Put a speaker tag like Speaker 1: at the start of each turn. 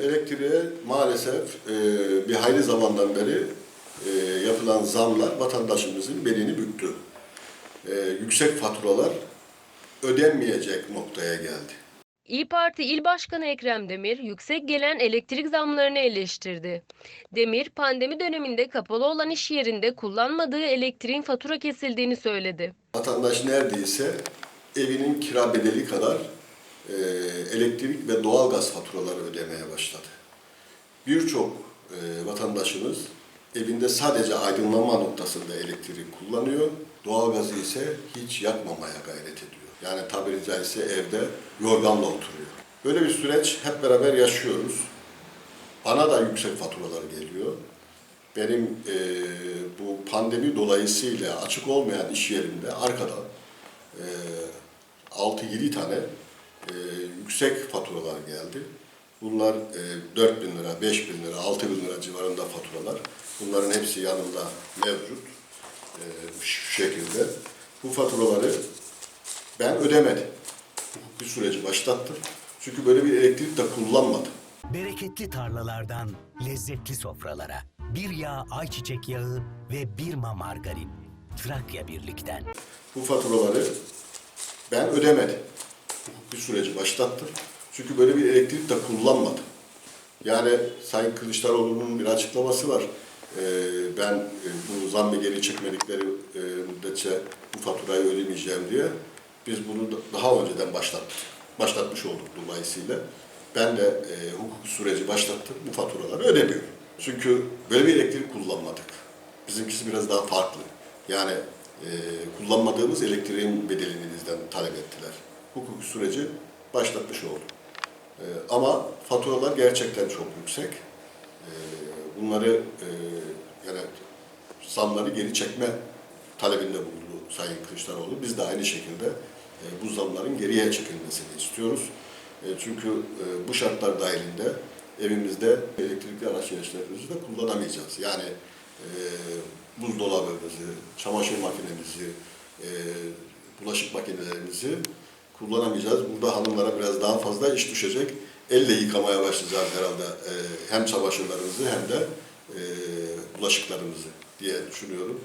Speaker 1: elektriğe maalesef e, bir hayli zamandan beri e, yapılan zamlar vatandaşımızın belini büktü. E, yüksek faturalar ödenmeyecek noktaya geldi.
Speaker 2: İyi Parti İl Başkanı Ekrem Demir yüksek gelen elektrik zamlarını eleştirdi. Demir pandemi döneminde kapalı olan iş yerinde kullanmadığı elektriğin fatura kesildiğini söyledi.
Speaker 1: Vatandaş neredeyse evinin kira bedeli kadar e, elektrik ve doğalgaz faturaları ödemeye başladı. Birçok e, vatandaşımız evinde sadece aydınlanma noktasında elektriği kullanıyor, doğalgazı ise hiç yakmamaya gayret ediyor. Yani tabiri caizse evde yorganla oturuyor. Böyle bir süreç hep beraber yaşıyoruz. Bana da yüksek faturalar geliyor. Benim e, bu pandemi dolayısıyla açık olmayan iş yerimde arkada e, 6-7 tane e, yüksek faturalar geldi. Bunlar e, 4 bin lira, 5 bin lira, 6 bin lira civarında faturalar. Bunların hepsi yanımda mevcut. E, şu şekilde. Bu faturaları ben ödemedim. Bir süreci başlattım. Çünkü böyle bir elektrik de kullanmadım.
Speaker 3: Bereketli tarlalardan lezzetli sofralara. Bir yağ ayçiçek yağı ve bir ma margarin. Trakya Birlik'ten.
Speaker 1: Bu faturaları ben ödemedim. Bir süreci başlattım. Çünkü böyle bir elektrik de kullanmadım. Yani Sayın Kılıçdaroğlu'nun bir açıklaması var. Ee, ben e, bu zammı geri çekmedikleri e, müddetçe bu faturayı ödemeyeceğim diye. Biz bunu da- daha önceden başlattık. Başlatmış olduk dolayısıyla. Ben de e, hukuk süreci başlattım. Bu faturaları ödemiyorum. Çünkü böyle bir elektrik kullanmadık. Bizimkisi biraz daha farklı. Yani e, kullanmadığımız elektriğin bedelini bizden talep ettiler. Hukuk süreci başlatmış olduk. E, ama faturalar gerçekten çok yüksek. E, bunları e, yani zamları geri çekme talebinde bulundu Sayın Kılıçdaroğlu. Biz de aynı şekilde e, bu zamların geriye çekilmesini istiyoruz. E, çünkü e, bu şartlar dahilinde evimizde elektrikli araç gereçlerimizi de kullanamayacağız. Yani e, buzdolabımızı, çamaşır makinemizi, e, bulaşık makinelerimizi kullanamayacağız. Burada hanımlara biraz daha fazla iş düşecek. Elle yıkamaya başlayacağız herhalde e, hem çamaşırlarımızı hem de e, bulaşıklarımızı diye düşünüyorum.